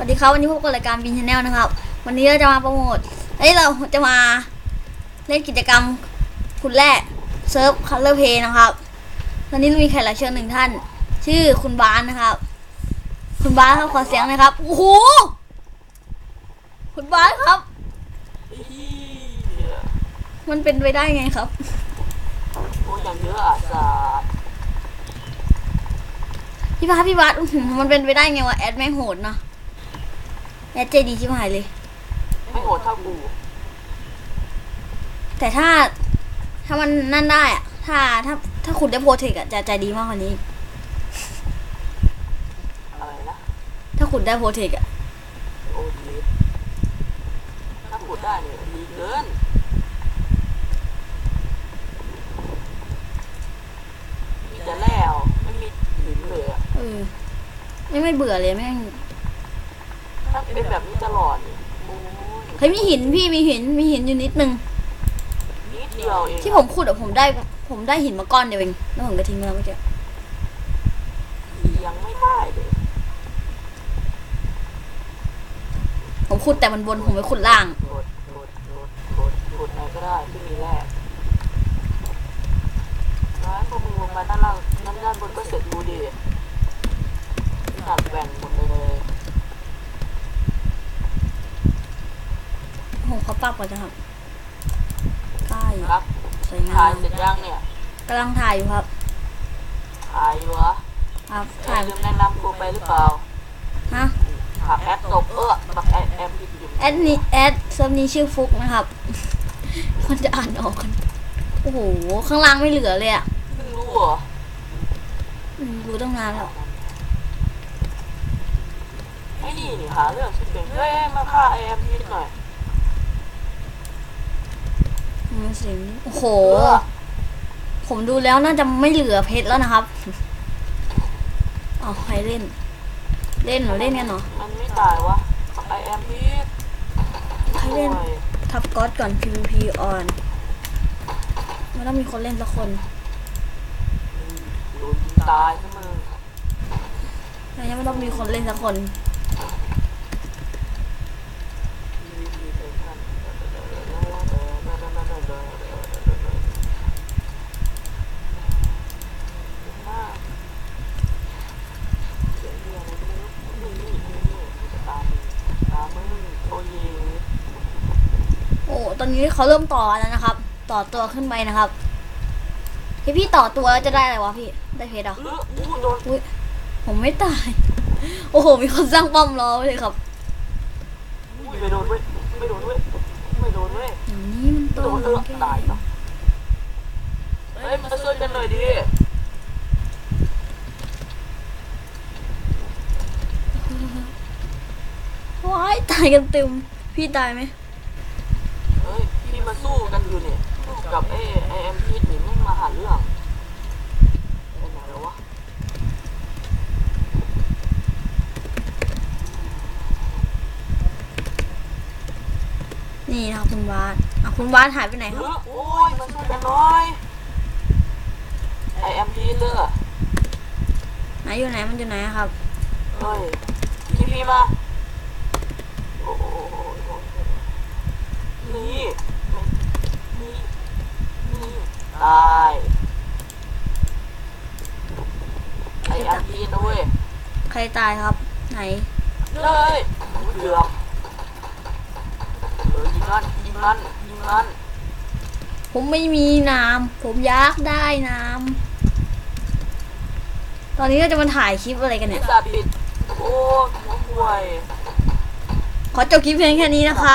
สวัสดีครับวันนี้พบกับรายการบินชาแนลนะครับ วันนี้เราจะมาโปรโมทเอ้ยเราจะมาเล่นกิจกรรมคุณแร่เซิร์ฟคัลเลอร์เพย์นะครับวันนี้เรามีแขกรับเชิญหนึ่งท่าน ชื่อคุณบานนะครับ คุณบานครับขอเสียงหนะครับโอ้โหคุณบานครับ มันเป็นไปได้ไงครับโอ้ยอย่างเยอะอะสาดพี่บาสพี่บาสอื้อหือมันเป็นไปได้ไงวะแอดแม่งโหดเนาะ แอดใจดีชิบหายเลย ไม่โหดเท่ากูแต่ถ้าถ้ามันนั่นได้อะถ้าถ้าถ้าขุดได้โปรเทคอะจะใจดีมากกว่านี้ อะไรนะถ้าขุดได้โปรเทคอะโอ้ดีถ้าพูดได้เนี่ยดีเกินมีแต่แล้วไม่มีหินเลยอะเออไม่ไม่เบื่อเลยแม่งถ้า เป็นแบบนี้ตลอดเนี่ยโอ้ยเฮ้ยมีหินพี่มีหินมีหินอยู่นิดนึง นิดเดียวเองที่ผมขุดอะผมได้ผมได้หินมาก้อนเดียวเองแล้วผมก็ทิ้งไปแล้วเมื่อกี้ยังไม่ได้เลยผมขุดแต่มันบนผมไปขุดล่างโหดโหดโหดโหดโหดอะไรก็ได้ที่มีแร่ร้านพวกมึงลงมาด้านล่างด้านด้านบนก็เสร็จกูดิตัดแบ่งหมดเลย ผมเขาปรับก่อนนะครับใกล้ครับสวยงาถ่ายมเสร็จยังเนี่ยกำลังถ่ายอยู่ครับ ถ่ายอยู่เหรอครับเอ้ถ่ายยลืมแนะนำกูไปหรือเปล่าฮะผักแอปตกเออผักแอปแอปผิดอยู่แอดนี้แอดเซิร์ฟนี้ชื่อฟุกนะครับ คนจะอ่านออกกันโอ้โหข้างล่างไม่เหลือเลยอะเพิ่งรู้เหรออืมรู้ตั้งนานแล้วไอ้นี่นี่หาเรื่องชิดเป็นเฮ้ยมาฆ่าไอแอปพิดหน่อย อื มสิโอ้โหเออผมดูแล้วน่าจะไม่เหลือเพชรแล้วนะครับ เอาใครเล่น เล่นเหรอเล่นกันเหรอมันไม่ตายวะไอแอปพิดใครเล่นโอ้ยทับก๊อตก่อน PVP on มันต้องมีคนเล่นสักคนโดนยิงตายซะมึงแล้วยังไม่ต้องมีคนเล่นสักคน ตอนนี้เขาเริ่มต่อแล้วนะครับ ต่อตัวขึ้นไปนะครับพี่พี่ต่อตัวแล้วจะได้อะไรวะพี่ ได้เพชรเหรอผมไม่ตาย โอ้โห มีคนสร้างป้อมรอไว้เลยครับไม่โดนเว้ยไม่โดนเว้ยไม่โดนเว้ยอย่างนี้มันโดต้องนเออตายเนาะเฮ้ยมาช่วยกันหน่อยดิว้ายตายกันเต็มพี่ตายไหมเฮ้ยพี่มา สู้กันอยู่เนี่ยสู้กับไอ้ไอแอมพีดนี่ไม่มาหาเรื่องไปไหนแล้ววะนี่นะครับคุณวาดอะคุณวาดหายไปไหนเอครับอโอ้ยมาช่วยกันหน่อยไอแอมพีดเด้อไหนอยู่ไหนมันอยู่ไหนอะครับเฮ้ยพี่พี่มาโอ้โหนี่นี่นี่ตายไอแอมพีดนะเว้ย ใค รตายครับ ไหนเลยเกือบเออยิงนั่นยิงนั่นยิงนั่นผมไม่มีน้ำผมอยากได้น้ำตอนนี้เราจะมาถ่ายคลิปอะไรกันพิเนี่ยซซ่าปิด โอ้หัวป่วย ขอจบคลิปเพียงแค่นี้นะคะ